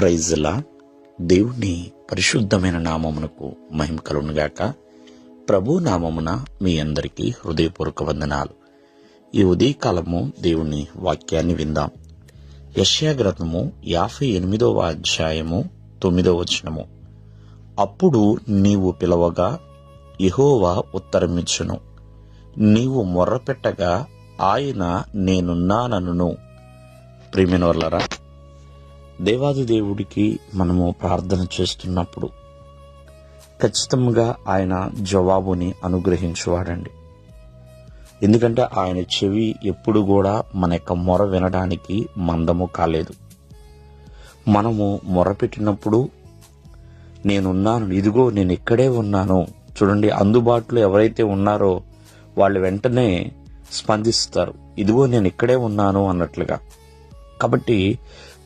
ప్రైజ్లా దేవుని పరిశుద్ధమైన నామమునకు మహిమ కలుగునుగాక ప్రభు నామమున మీ అందరికీ హృదయపూర్వక వందనాలు. ఈ ఉదయకాలము దేవుని వాక్యాన్ని విందాం. యశ్యా గ్రంథము యాభై ఎనిమిదవ అధ్యాయము తొమ్మిదవ వచనము. అప్పుడు నీవు పిలవగా ఇహోవా ఉత్తరమిచ్చును. నీవు మొర్రపెట్టగా ఆయన నేనున్నానను ప్రిమినోర్లరా దేవాది దేవుడికి మనము ప్రార్థన చేస్తున్నప్పుడు ఖచ్చితంగా ఆయన జవాబుని అనుగ్రహించువాడండి. ఎందుకంటే ఆయన చెవి ఎప్పుడు కూడా మన యొక్క మొర వినడానికి మందము కాలేదు. మనము మొరపెట్టినప్పుడు నేనున్నాను ఇదిగో నేను ఇక్కడే ఉన్నాను. చూడండి అందుబాటులో ఎవరైతే ఉన్నారో వాళ్ళు వెంటనే స్పందిస్తారు ఇదిగో నేను ఇక్కడే ఉన్నాను అన్నట్లుగా. కాబట్టి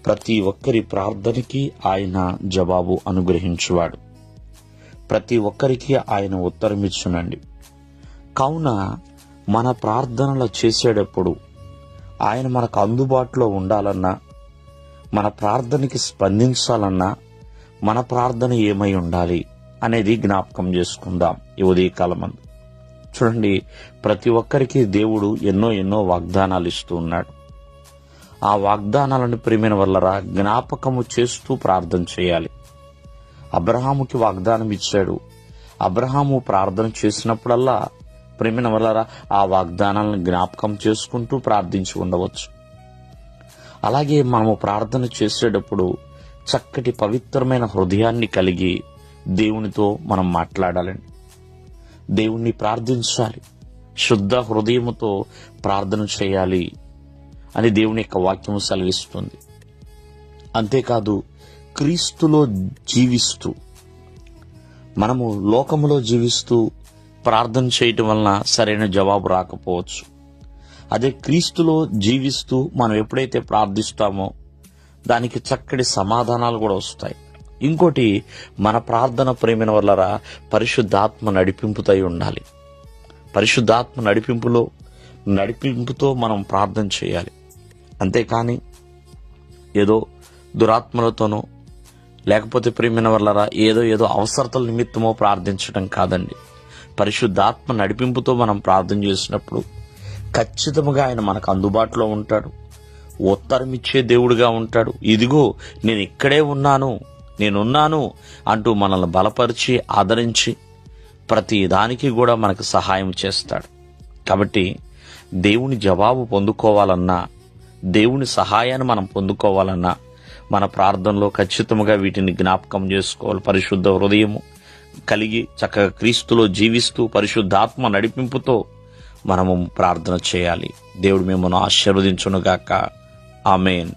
ప్రతి ఒక్కరి ప్రార్థనకి ఆయన జవాబు అనుగ్రహించువాడు. ప్రతి ఒక్కరికి ఆయన ఉత్తరం ఇచ్చునండి. కావున మన ప్రార్థనలు చేసేటప్పుడు ఆయన మనకు అందుబాటులో ఉండాలన్నా మన ప్రార్థనకి స్పందించాలన్నా మన ప్రార్థన ఏమై ఉండాలి అనేది జ్ఞాపకం చేసుకుందాం ఈ ఉదయకాలమందు. చూడండి ప్రతి ఒక్కరికి దేవుడు ఎన్నో ఎన్నో వాగ్దానాలు ఇస్తూ ఉన్నాడు. ఆ వాగ్దానాలను ప్రేమైన వల్లరా జ్ఞాపకము చేస్తూ ప్రార్థన చేయాలి. అబ్రహాముకి వాగ్దానం ఇచ్చాడు. అబ్రహాము ప్రార్థన చేసినప్పుడల్లా ప్రేమిన వల్లరా ఆ వాగ్దానాలను జ్ఞాపకం చేసుకుంటూ ప్రార్థించి ఉండవచ్చు. అలాగే మనము ప్రార్థన చేసేటప్పుడు చక్కటి పవిత్రమైన హృదయాన్ని కలిగి దేవునితో మనం మాట్లాడాలండి. దేవుణ్ణి ప్రార్థించాలి. శుద్ధ హృదయముతో ప్రార్థన చేయాలి. అని దేవుని యొక్క వాక్యము సెలవిస్తుంది. అంతేకాదు క్రీస్తులో జీవిస్తూ మనము లోకములో జీవిస్తూ ప్రార్థన చేయటం వలన సరైన జవాబు రాకపోవచ్చు. అదే క్రీస్తులో జీవిస్తూ మనం ఎప్పుడైతే ప్రార్థిస్తామో దానికి చక్కటి సమాధానాలు కూడా వస్తాయి. ఇంకోటి మన ప్రార్థన ప్రేమిన వల్లరా పరిశుద్ధాత్మ నడిపింపుతై ఉండాలి. పరిశుద్ధాత్మ నడిపింపులో నడిపింపుతో మనం ప్రార్థన చేయాలి. అంతేకాని ఏదో దురాత్మలతోనో లేకపోతే ప్రేమిన వల్లరా ఏదో ఏదో అవసరతల నిమిత్తమో ప్రార్థించడం కాదండి. పరిశుద్ధాత్మ నడిపింపుతో మనం ప్రార్థన చేసినప్పుడు ఖచ్చితంగా ఆయన మనకు అందుబాటులో ఉంటాడు. ఉత్తరం ఇచ్చే దేవుడిగా ఉంటాడు. ఇదిగో నేను ఇక్కడే ఉన్నాను నేనున్నాను అంటూ మనల్ని బలపరిచి ఆదరించి ప్రతి దానికి కూడా మనకు సహాయం చేస్తాడు. కాబట్టి దేవుని జవాబు పొందుకోవాలన్నా దేవుని సహాయాన్ని మనం పొందుకోవాలన్నా మన ప్రార్థనలో ఖచ్చితంగా వీటిని జ్ఞాపకం చేసుకోవాలి. పరిశుద్ధ హృదయము కలిగి చక్కగా క్రీస్తులో జీవిస్తూ పరిశుద్ధాత్మ నడిపింపుతో మనము ప్రార్థన చేయాలి. దేవుడు మిమ్మల్ని ఆశీర్వదించునుగాక. ఆమెన్.